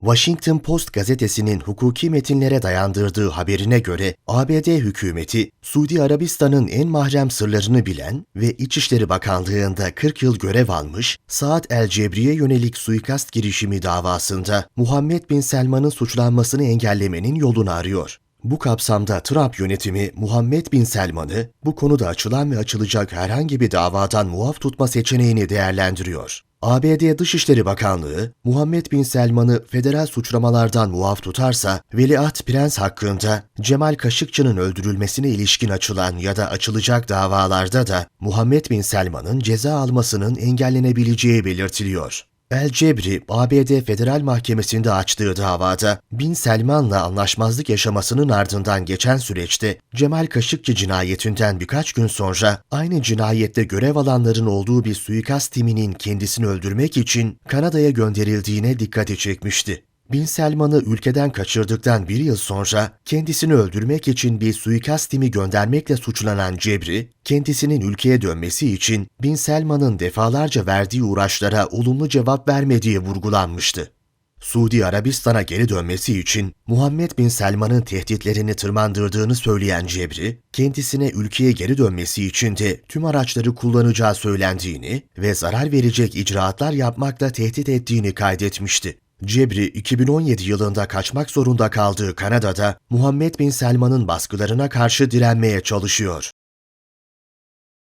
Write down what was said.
Washington Post gazetesinin hukuki metinlere dayandırdığı haberine göre ABD hükümeti, Suudi Arabistan'ın en mahrem sırlarını bilen ve İçişleri Bakanlığı'nda 40 yıl görev almış Saad el-Cebri'ye yönelik suikast girişimi davasında Muhammed Bin Selman'ın suçlanmasını engellemenin yolunu arıyor. Bu kapsamda Trump yönetimi Muhammed Bin Selman'ı bu konuda açılan ve açılacak herhangi bir davadan muaf tutma seçeneğini değerlendiriyor. ABD Dışişleri Bakanlığı, Muhammed Bin Selman'ı federal suçlamalardan muaf tutarsa, Veliaht Prens hakkında Cemal Kaşıkçı'nın öldürülmesine ilişkin açılan ya da açılacak davalarda da Muhammed Bin Selman'ın ceza almasının engellenebileceği belirtiliyor. El Cebri, ABD Federal Mahkemesi'nde açtığı davada Bin Selman'la anlaşmazlık yaşamasının ardından geçen süreçte Cemal Kaşıkçı cinayetinden birkaç gün sonra aynı cinayette görev alanların olduğu bir suikast timinin kendisini öldürmek için Kanada'ya gönderildiğine dikkati çekmişti. Bin Selman'ı ülkeden kaçırdıktan bir yıl sonra kendisini öldürmek için bir suikast timi göndermekle suçlanan Cebri, kendisinin ülkeye dönmesi için Bin Selman'ın defalarca verdiği uğraşlara olumlu cevap vermediği vurgulanmıştı. Suudi Arabistan'a geri dönmesi için Muhammed Bin Selman'ın tehditlerini tırmandırdığını söyleyen Cebri, kendisine ülkeye geri dönmesi için de tüm araçları kullanacağı söylendiğini ve zarar verecek icraatlar yapmakla tehdit ettiğini kaydetmişti. Cebri 2017 yılında kaçmak zorunda kaldığı Kanada'da Muhammed Bin Selman'ın baskılarına karşı direnmeye çalışıyor.